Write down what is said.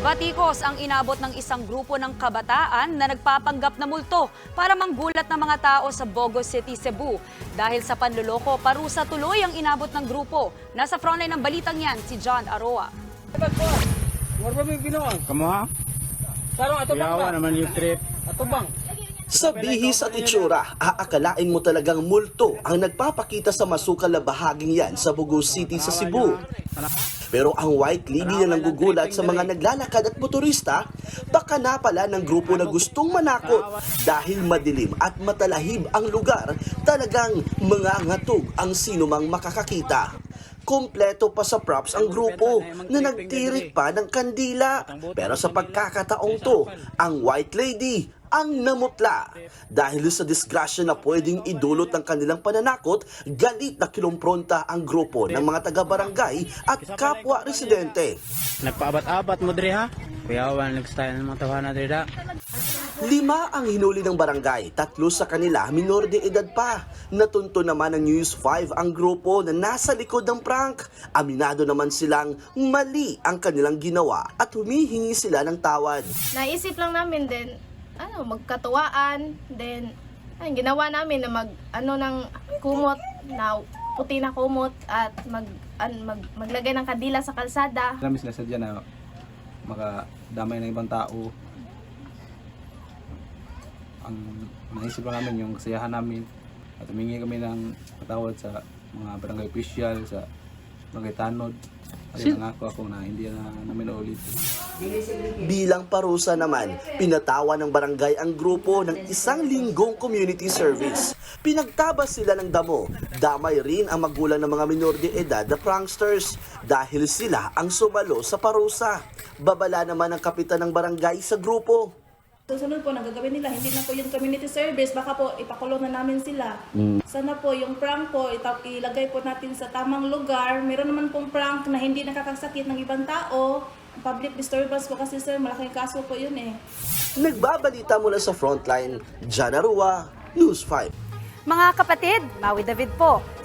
Batikos ang inabot ng isang grupo ng kabataan na nagpapanggap na multo para manggulat ng mga tao sa Bogo City, Cebu. Dahil sa panluloko, parusa tuloy ang inabot ng grupo. Nasa frontline ng balitang yan, si John Aroa. Warba mo yung ginawa. Kamu ha? Sarong ato bang naman yung trip. Ato bang? Sa bihis at itsura, aakalain mo talagang multo ang nagpapakita sa masukal na bahaging yan sa Bugo City sa Cebu. Pero ang white lady na nanggugulat sa mga naglalakad at motorista, baka na pala ng grupo na gustong manakot dahil madilim at matalahib ang lugar, talagang mangangatog ang sinumang makakakita. Kompleto pa sa props ang grupo na nagtirik pa ng kandila. Pero sa pagkakataong to, ang white lady ang namutla. Dahil sa disgrasya na pwedeng idulot ng kanilang pananakot, galit na kinumpronta ang grupo ng mga taga-barangay at kapwa residente. Nagpaabat-abat mo diri ha? Kuyawan, nag-style ng mga tawanan da. Lima ang hinuli ng barangay, tatlo sa kanila minor de edad pa. Natunto naman ng News 5 ang grupo na nasa likod ng prank. Aminado naman silang mali ang kanilang ginawa at humihingi sila ng tawad. naisip lang namin din, ano, magkatuwaan, then, ayun, ginawa namin na mag, ano, ng kumot, na puti na kumot, at mag, an, mag, maglagay ng kandila sa kalsada. Kami sila sadya na makadamay ng ibang tao. Ang naisip lang namin yung kasiyahan namin at humingi kami ng patawad sa mga barangay official, sa barangay tanod. At nangako ako na hindi na namin ulit. Bilang parusa naman, pinatawa ng barangay ang grupo ng isang linggong community service. Pinagtabas sila ng damo. Damay rin ang magulang ng mga minor de edad na pranksters dahil sila ang sumalo sa parusa. Babala naman ang kapitan ng barangay sa grupo. Susunod po, nagagawin nila, hindi na po yung community service, baka po ipakulong na namin sila. Sana po yung prank po, ita- ilagay po natin sa tamang lugar. Meron naman pong prank na hindi nakakasakit ng ibang tao. Public disturbance po kasi sir, malaking kaso po yun eh. Nagbabalita mula sa frontline, Jana Rua, News 5. Mga kapatid, Maui David po.